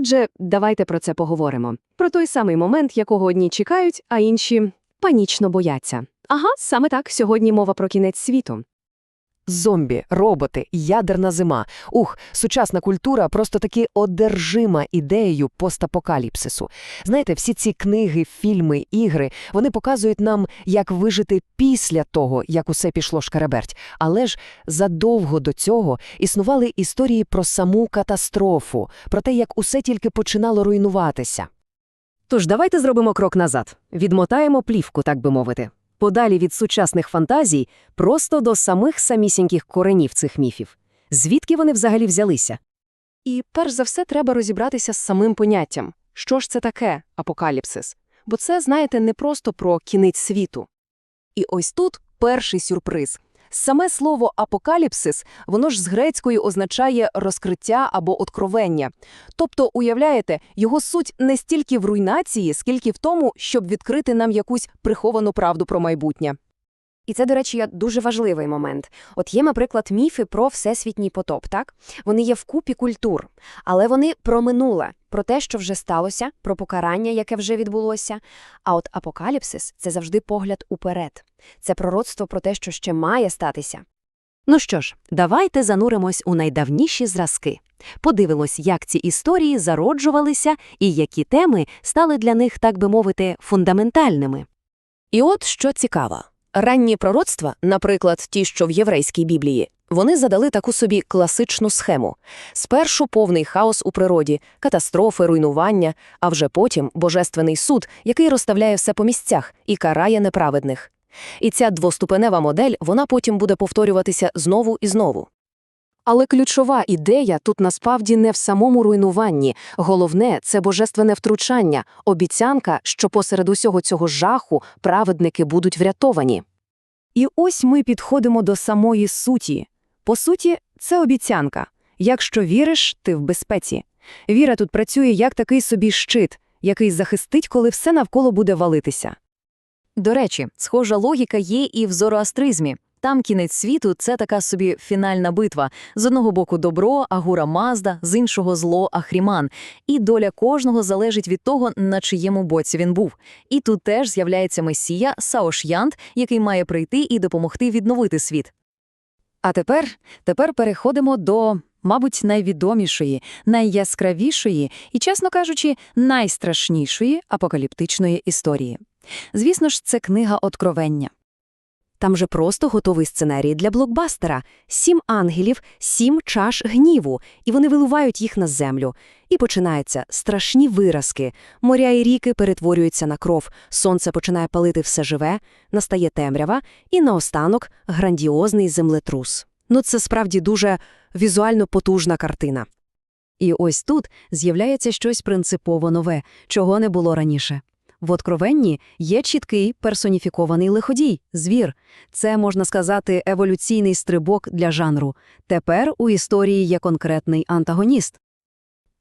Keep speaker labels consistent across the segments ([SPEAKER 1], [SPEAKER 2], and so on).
[SPEAKER 1] Отже, давайте про це поговоримо. Про той самий момент, якого одні чекають, а інші панічно бояться. Ага, саме так, сьогодні мова про кінець світу.
[SPEAKER 2] Зомбі, роботи, ядерна зима. Ух, сучасна культура просто таки одержима ідеєю постапокаліпсису. Знаєте, всі ці книги, фільми, ігри, вони показують нам, як вижити після того, як усе пішло шкареберть. Але ж задовго до цього існували історії про саму катастрофу, про те, як усе тільки починало руйнуватися.
[SPEAKER 1] Тож давайте зробимо крок назад. Відмотаємо плівку, так би мовити. Подалі від сучасних фантазій, просто до самих самісіньких коренів цих міфів. Звідки вони взагалі взялися? І перш за все треба розібратися з самим поняттям. Що ж це таке апокаліпсис? Бо це, знаєте, не просто про кінець світу. І ось тут перший сюрприз. Саме слово апокаліпсис, воно ж з грецької означає розкриття або откровення. Тобто, уявляєте, його суть не стільки в руйнації, скільки в тому, щоб відкрити нам якусь приховану правду про майбутнє.
[SPEAKER 3] І це, до речі, дуже важливий момент. От є, наприклад, міфи про всесвітній потоп, так? Вони є в купі культур, але вони про минуле, про те, що вже сталося, про покарання, яке вже відбулося. А от апокаліпсис це завжди погляд уперед. Це пророцтво про те, що ще має статися.
[SPEAKER 1] Ну що ж, давайте зануримось у найдавніші зразки. Подивимось, як ці історії зароджувалися і які теми стали для них, так би мовити, фундаментальними.
[SPEAKER 4] І от що цікаво. Ранні пророцтва, наприклад, ті, що в єврейській Біблії, вони задали таку собі класичну схему. Спершу повний хаос у природі, катастрофи, руйнування, а вже потім божественний суд, який розставляє все по місцях і карає неправедних. І ця двоступенева модель, вона потім буде повторюватися знову і знову.
[SPEAKER 1] Але ключова ідея тут насправді не в самому руйнуванні. Головне це божественне втручання, обіцянка, що посеред усього цього жаху праведники будуть врятовані.
[SPEAKER 5] І ось ми підходимо до самої суті. По суті, це обіцянка. Якщо віриш, ти в безпеці. Віра тут працює як такий собі щит, який захистить, коли все навколо буде валитися.
[SPEAKER 6] До речі, схожа логіка є і в зороастризмі. Там кінець світу це така собі фінальна битва. З одного боку добро, агура Мазда, з іншого зло Ахріман. І доля кожного залежить від того, на чиєму боці він був. І тут теж з'являється месія Саошянт, який має прийти і допомогти відновити світ. А тепер, тепер переходимо до, мабуть, найвідомішої, найяскравішої і, чесно кажучи, найстрашнішої апокаліптичної історії. Звісно ж, це книга Откровення.
[SPEAKER 1] Там же просто готовий сценарій для блокбастера. Сім ангелів, сім чаш гніву, і вони виливають їх на землю. І починаються страшні виразки. Моря і ріки перетворюються на кров, сонце починає палити все живе, настає темрява, і наостанок грандіозний землетрус. Ну це справді дуже візуально потужна картина.
[SPEAKER 6] І ось тут з'являється щось принципово нове, чого не було раніше. В откровенні є чіткий персоніфікований лиходій, звір. Це, можна сказати, еволюційний стрибок для жанру. Тепер у історії є конкретний антагоніст.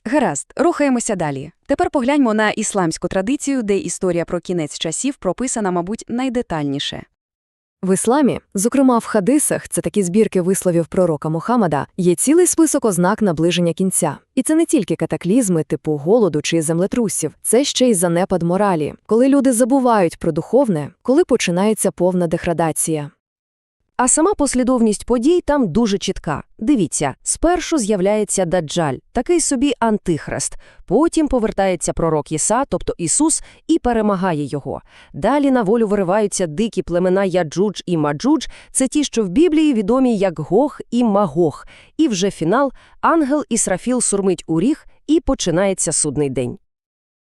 [SPEAKER 7] Гаразд, рухаємося далі. Тепер погляньмо на ісламську традицію, де історія про кінець часів прописана, мабуть, найдетальніше.
[SPEAKER 4] В ісламі, зокрема в хадисах, це такі збірки висловів пророка Мухаммада, є цілий список ознак наближення кінця. І це не тільки катаклізми типу голоду чи землетрусів, це ще й занепад моралі, коли люди забувають про духовне, коли починається повна деградація.
[SPEAKER 2] А сама послідовність подій там дуже чітка. Дивіться, спершу з'являється Даджаль, такий собі антихрест. Потім повертається пророк Єса, тобто Ісус, і перемагає його. Далі на волю вириваються дикі племена Яджудж і Маджудж, це ті, що в Біблії відомі як Гог і Магог. І вже фінал – ангел Ісрафіл сурмить у ріг, і починається судний день.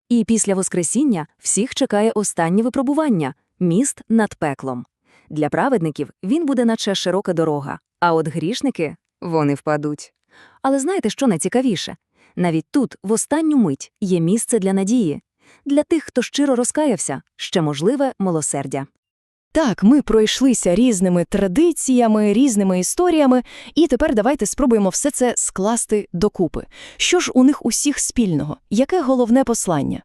[SPEAKER 6] І після Воскресіння всіх чекає останнє випробування – міст над пеклом. Для праведників він буде наче широка дорога, а от грішники – вони впадуть. Але знаєте, що найцікавіше? Навіть тут, в останню мить, є місце для надії. Для тих, хто щиро розкаявся, ще можливе милосердя.
[SPEAKER 5] Так, ми пройшлися різними традиціями, різними історіями, і тепер давайте спробуємо все це скласти докупи. Що ж у них усіх спільного? Яке головне послання?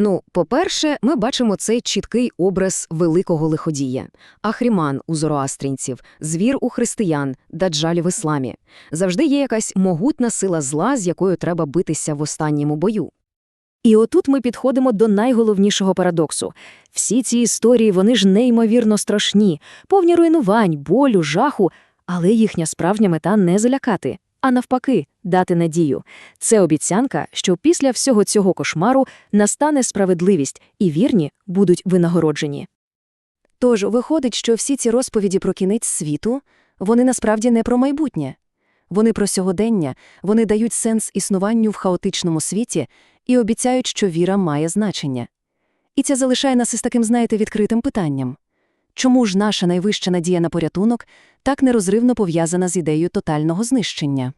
[SPEAKER 1] Ну, по-перше, ми бачимо цей чіткий образ великого лиходія. Ахріман у зороастринців, звір у християн, даджаль в ісламі. Завжди є якась могутна сила зла, з якою треба битися в останньому бою. І отут ми підходимо до найголовнішого парадоксу. Всі ці історії, вони ж неймовірно страшні, повні руйнувань, болю, жаху, але їхня справжня мета не залякати, а навпаки, дати надію. Це обіцянка, що після всього цього кошмару настане справедливість, і вірні будуть винагороджені.
[SPEAKER 2] Тож виходить, що всі ці розповіді про кінець світу, вони насправді не про майбутнє. Вони про сьогодення, вони дають сенс існуванню в хаотичному світі і обіцяють, що віра має значення. І це залишає нас із таким, знаєте, відкритим питанням. Чому ж наша найвища надія на порятунок так нерозривно пов'язана з ідеєю тотального знищення?